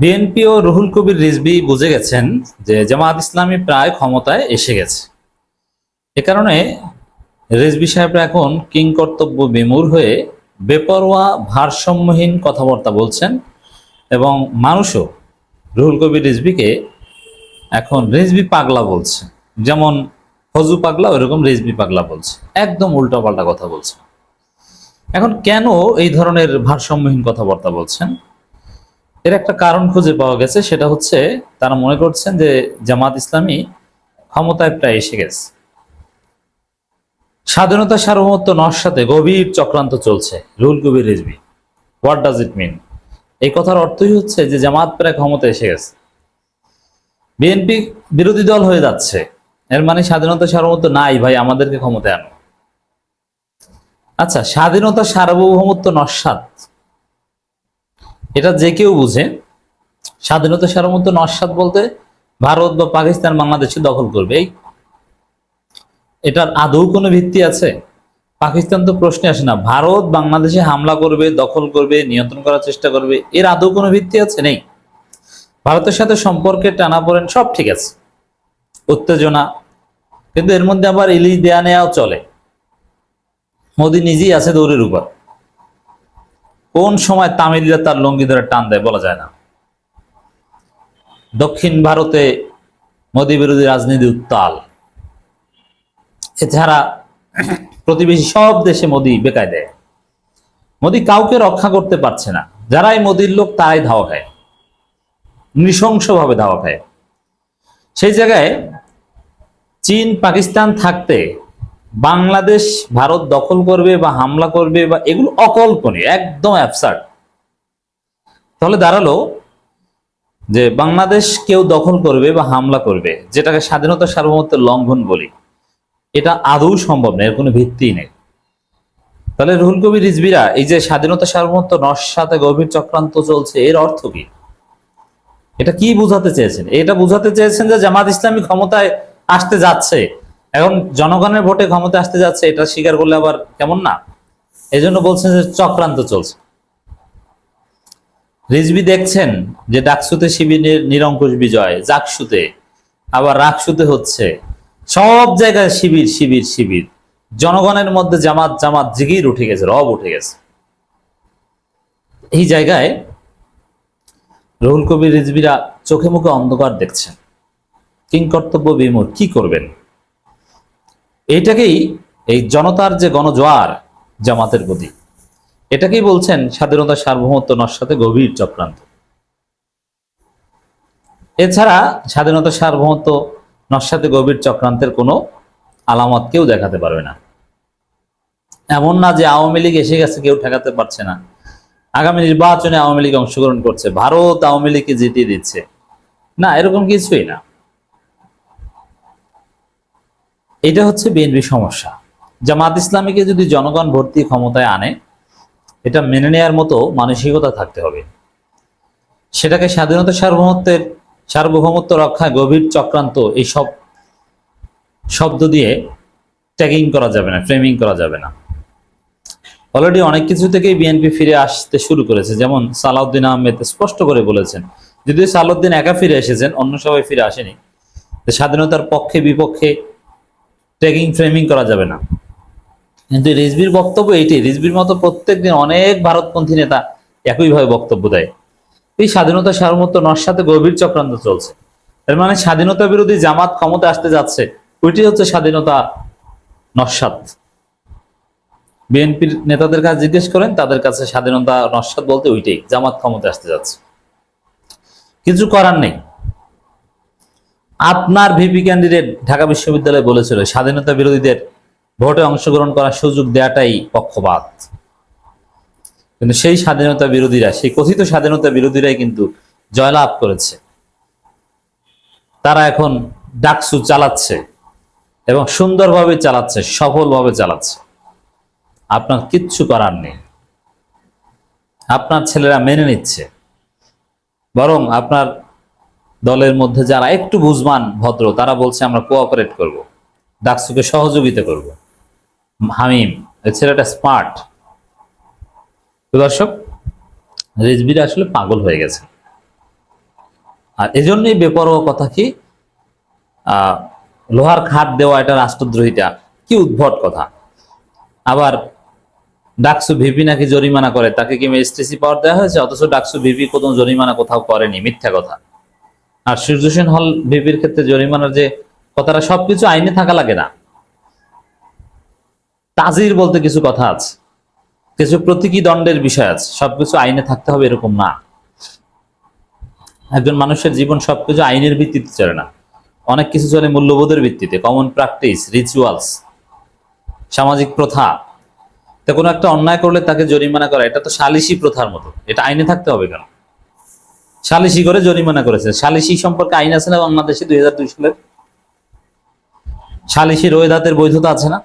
BNP ও রুহুল কবির রিজবি বুঝে গেছেন যে জামাত ইসলামী প্রায় ক্ষমতায় এসে গেছে। এ কারণে রিজবি সাহেবরা এখন কিং কর্তব্য বিমূর হয়ে বেপরোয়া ভারসাম্যহীন কথাবার্তা বলছেন এবং মানুষও রুহুল কবির রিজবিকে এখন রিজবি পাগলা বলছে। যেমন হজু পাগলা, ওইরকম রিজবি পাগলা বলছে। একদম উল্টাপাল্টা কথা বলছে। এখন কেন এই ধরনের ভারসাম্যহীন কথাবার্তা বলছেন? এর একটা কারণ খুঁজে পাওয়া গেছে, সেটা হচ্ছে তারা মনে করছেন যে জামাত ইসলামী ক্ষমতায় প্রায় এসে গেছে। স্বাধীনতা সার্বভৌমত্ব নস্বাতে গভীর চক্রান্ত চলছে, Ruhul Kabir Rizvi what does it mean এই কথার অর্থই হচ্ছে যে জামাত প্রায় ক্ষমতায় এসে গেছে। বিএনপি বিরোধী দল হয়ে যাচ্ছে, এর মানে স্বাধীনতা সার্বভৌমত্ব নাই, ভাই, আমাদেরকে ক্ষমতায় আনো। আচ্ছা স্বাধীনতা সার্বভৌমত্ব নস্বাত এটা যে কেউ বুঝে। স্বাধীনতা সার্বভৌমত্ব নস্বাত বলতে ভারত বা পাকিস্তান বাংলাদেশে দখল করবে। এই এটার আদৌ কোনো ভিত্তি আছে? পাকিস্তান তো প্রশ্নে আসে না। ভারত বাংলাদেশে হামলা করবে, দখল করবে, নিয়ন্ত্রণ করার চেষ্টা করবে, এর আদৌ কোনো ভিত্তি আছে? নেই। ভারতের সাথে সম্পর্কে টানা পড়েন সব ঠিক আছে। উত্তেজনা, কিন্তু এর মধ্যে আবার ইলিশ দেয়া নেওয়াও চলে। মোদি নিজেই আছে দৌড়ের উপর। কোন সময় তামিলরা তার লঙ্গি ধরে টান দেয় বলা যায় না। দক্ষিণ ভারতে মোদী বিরোধী রাজনীতি উত্তাল। এছাড়া প্রতিবেশী সব দেশে মোদী বেকায় দেয়। মোদী কাউকে রক্ষা করতে পারছে না। যারাই মোদীর লোক, তারাই ধাওয়া খায়। নৃশংসভাবে ধাওয়া খায়। সেই জায়গায় চীন, পাকিস্তান থাকতে বাংলাদেশ ভারত দখল করবে বা হামলা করবে বা এগুলো অকল্পনীয়, একদম অ্যাবসার্ড তাহলে দাঁড়াল যে বাংলাদেশ কেউ দখল করবে বা হামলা করবে, যেটাকে স্বাধীনতা সার্বভৌমত্বের লঙ্ঘন বলি, এটা আদৌ সম্ভব নয় এর কোনো ভিত্তি নেই। তাহলে রুহুল কবির রিজবিরা এই যে স্বাধীনতা সার্বভৌমত্ব নস্বাতে গভীর চক্রান্ত চলছে, এর অর্থ কি? এটা কি বোঝাতে চেয়েছেন? এটা বোঝাতে চেয়েছেন যে জামাত ইসলামী ক্ষমতায় আসতে যাচ্ছে। এখন জনগণের ভোটে ক্ষমতা আসতে যাচ্ছে, এটা স্বীকার করলে আবার কেমন না? এই জন্য বলছেন যে চক্রান্ত চলছে। রিজবি দেখছেন যে ডাকসুতে শিবিরের নিরঙ্কুশ বিজয়, জাকসুতে, আবার রাকসুতে হচ্ছে। সব জায়গায় শিবির শিবির শিবির। জনগণের মধ্যে জামাত জামাত জিগির উঠে গেছে, রব উঠে গেছে। এই জায়গায় রহুল কবির রিজবিরা চোখে মুখে অন্ধকার দেখছেন। কিং কর্তব্য বিমূর কি করবেন? এইটাকেই এই জনতার যে গণজোয়ার জামাতের প্রতি এটাকেই বলছেন স্বাধীনতা সার্বভৌমত্ব নস্বাতে গভীর চক্রান্ত। এছাড়া স্বাধীনতা সার্বভৌমত্ব নস্বাতে গভীর চক্রান্তের কোনো আলামত কেউ দেখাতে পারবে না। এমন না যে আওয়ামী লীগ এসে গেছে, কেউ ঠেকাতে পারছে না। আগামী নির্বাচনে আওয়ামী লীগ অংশগ্রহণ করছে, ভারত আওয়ামী লীগকে জিতিয়ে দিচ্ছে। না, এরকম কিছুই না। এটা হচ্ছে বিএনপি সমস্যা। জামাত ইসলামীকে যদি জনগণ ভর্তি ক্ষমতায় আনে, এটা মেনে নেয়ার মতো মানসিকতা থাকতে হবে। সেটাকে স্বাধীনতা সার্বভৌমত্বের, সার্বভৌমত্ব রক্ষায় গভীর চক্রান্ত এইসব শব্দ দিয়ে ট্যাগিং করা যাবে না ফ্রেমিং করা যাবে না। অলরেডি অনেক কিছু থেকেই বিএনপি ফিরে আসতে শুরু করেছে। যেমন সালাউদ্দিন আহমেদ স্পষ্ট করে বলেছেন, যদিও সালাউদ্দিন একা ফিরে এসেছেন, অন্য সবাই ফিরে আসেনি, স্বাধীনতার পক্ষে বিপক্ষে ট্যাগিং ফ্রেমিং করা যাবে না। কিন্তু রিজবির বক্তব্য এইটাই। রিজবির মতো প্রত্যেকদিন অনেক ভারতপন্থী নেতা একইভাবে বক্তব্য দেয়। এই স্বাধীনতা, সার্বভৌমত্ব নস্বাতে গভীর চক্রান্ত চলছে। এর মানে স্বাধীনতা বিরোধী জামাত ক্ষমতা আসতে যাচ্ছে ওইটি হচ্ছে স্বাধীনতা নস্বাত। বিএনপির নেতাদের কাছে জিজ্ঞেস করেন, তাদের কাছে স্বাধীনতা নস্বাত বলতে ওইটাই, জামাত ক্ষমতা আসতে যাচ্ছে। কিছু করার নেই। আপনার ভিপি ক্যান্ডিডেট ঢাকা বিশ্ববিদ্যালয়ে বলেছিল, স্বাধীনতা বিরোধীদের ভোটে অংশগ্রহণ করার সুযোগ দেওয়াটাই পক্ষপাত। কিন্তু সেই স্বাধীনতা বিরোধীরা, সেই কথিত স্বাধীনতা বিরোধীরাই কিন্তু জয়লাভ করেছে। তারা এখন ডাকসু চালাচ্ছে এবং সুন্দরভাবে চালাচ্ছে, সফলভাবে চালাচ্ছে। আপনার কিচ্ছু করার নেই। আপনার ছেলেরা মেনে নিচ্ছে। বরং আপনার দলের মধ্যে যারা একটু বুঝমান ভদ্র, তারা বলছে, আমরা কোঅপারেট করব। ডাকসুকে সহযোগিতা করব। হামিম ছেলেটা স্মার্ট দর্শক, রিজবিরা আসলে পাগল হয়ে গেছে। আর এজন্যই বেপরোয়া কথা কি লোহার খাট দেওয়া এটা রাষ্ট্রদ্রোহিতা কি উদ্ভট কথা। আবার ডাকসু ভিপি নাকি জরিমানা করে, তাকে কি ম্যাজিস্ট্রেসি পাওয়ার দেওয়া হয়েছে? অথচ ডাকসু ভিপি কোনো জরিমানা কোথাও করেনি, মিথ্যা কথা। আর সূর্যসেন হল ভিপির ক্ষেত্রে জরিমানার যে কথাটা, সবকিছু আইনে থাকা লাগে না। তাজির বলতে কিছু কথা আছে, কিছু প্রতীকী দণ্ডের বিষয় আছে, সবকিছু আইনে থাকতে হবে এরকম না। একজন মানুষের জীবন সবকিছু আইনের ভিত্তিতে চলে না। অনেক কিছু চলে মূল্যবোধের ভিত্তিতে কমন প্র্যাকটিস রিচুয়ালস সামাজিক প্রথা। তো কোনো একটা অন্যায় করলে তাকে জরিমানা করা, এটা তো সালিসি প্রথার মতো, এটা আইনে থাকতে হবে কেন? সালিসি করে জরিমানা করেছে। সালিসি সম্পর্কে আইন আছে না বাংলাদেশে দুই হাজার দুই সালের? সালিসি রোয়েদাতের বৈধতা আছে না?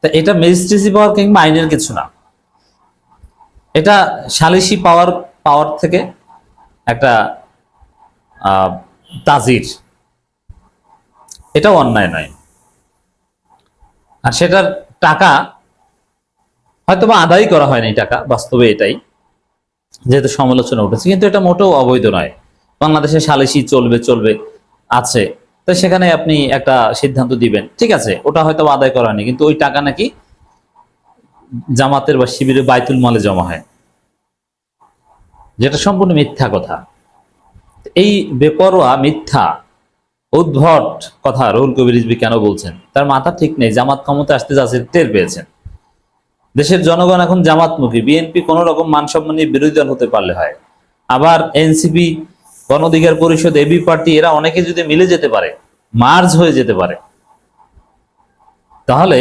তা এটা ম্যাজিস্ট্রেসি পাওয়ার কিংবা আইনের কিছু না। এটা সালিসি পাওয়ার পাওয়ার থেকে একটা তাজির। এটাও অন্যায় নয়। আর সেটার টাকা হয়তো বা আদায় করা হয়নি টাকা, বাস্তবে এটাই। যেহেতু সমালোচনা উঠেছে, কিন্তু এটা মোটেও অবৈধ নয়। বাংলাদেশে সালিসি চলবে চলবে, আছে। তো সেখানে আপনি একটা সিদ্ধান্ত দিবেন, ঠিক আছে? ওটা হয়তো আদায় করা হয়নি, কিন্তু ওই টাকা নাকি জামাতের বা শিবিরের বাইতুল মালে জমা হয়। যেটা সম্পূর্ণ মিথ্যা কথা। এই বেপরোয়া, মিথ্যা, উদ্ভট কথা রুহুল কবির রিজভী কেন বলছেন? তার মাথা ঠিক নেই, জামাত ক্ষমতা আসতে যাচ্ছে টের পেয়েছেন। দেশের জনগণ এখন জামাতমুখী। বিএনপি কোন রকম মান সম্মান নিয়ে বিরোধী দল হতে পারলে হয়। আবার এনসিপি, গণ অধিকার পরিষদ, এবি পার্টি, এরা অনেকে যদি মিলে যেতে পারে, মার্জ হয়ে যেতে পারে, তাহলে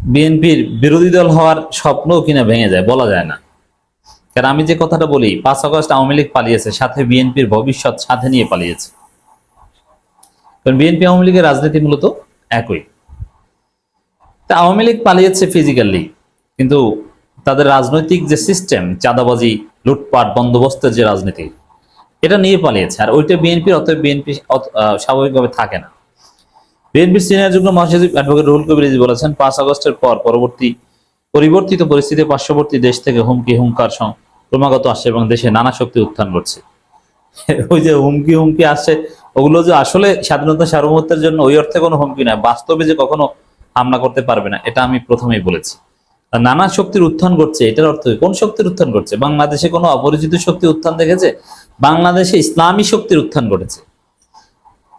বিএনপির বিরোধী দল হওয়ার স্বপ্নও কিনা ভেঙে যায়, বলা যায় না। কারণ আমি যে কথাটা বলি, পাঁচ আগস্ট আওয়ামী লীগ পালিয়েছে, সাথে বিএনপির ভবিষ্যৎ সাথে নিয়ে পালিয়েছে। কারণ বিএনপি আওয়ামী লীগের রাজনীতি মূলত একই। তা আওয়ামী লীগ পালিয়েছে ফিজিক্যালি কিন্তু তাদের রাজনৈতিক যে সিস্টেম চাঁদাবাজি, লুটপাট, বন্দোবস্তের যে রাজনীতি, এটা নিয়ে পালিয়েছে। আর ওইটা বিএনপির অতএব বিএনপি স্বাভাবিকভাবে থাকে না। বিএনপির সিনিয়র যুগ্ম মহাসচিব অ্যাডভোকেট রুহুল কবির বলেছেন, পাঁচ আগস্টের পর পরবর্তী পরিবর্তিত পরিস্থিতি পার্শ্ববর্তী দেশ থেকে হুমকি, হুঙ্কার ক্রমাগত আসছে এবং দেশে নানা শক্তি উত্থান করছে ওই যে হুমকি হুমকি আসছে, ওগুলো যে আসলে স্বাধীনতা সার্বভৌমত্বের জন্য ওই অর্থে কোনো হুমকি না বাস্তবে যে কখনো হামলা করতে পারবে না, এটা আমি প্রথমেই বলেছি। নানা শক্তির উত্থান করছে এটার অর্থ কোন শক্তির উত্থান করছে বাংলাদেশে কোনো অপরিচিত শক্তি উত্থান দেখেছে? বাংলাদেশে ইসলামী শক্তির উত্থান ঘটেছে।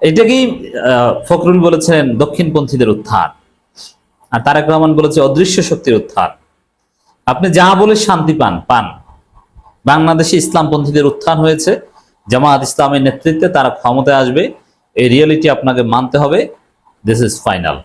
এটাকেই ফখরুল বলেছেন দক্ষিণপন্থীদের উত্থান। আর তারেক রহমান বলেছে, অদৃশ্য শক্তির উত্থান। আপনি যা বলে শান্তি পান পান। বাংলাদেশে ইসলামপন্থীদের উত্থান হয়েছে। জামাত ইসলামের নেতৃত্বে তারা ক্ষমতায় আসবে। এই রিয়েলিটি আপনাকে মানতে হবে। This is final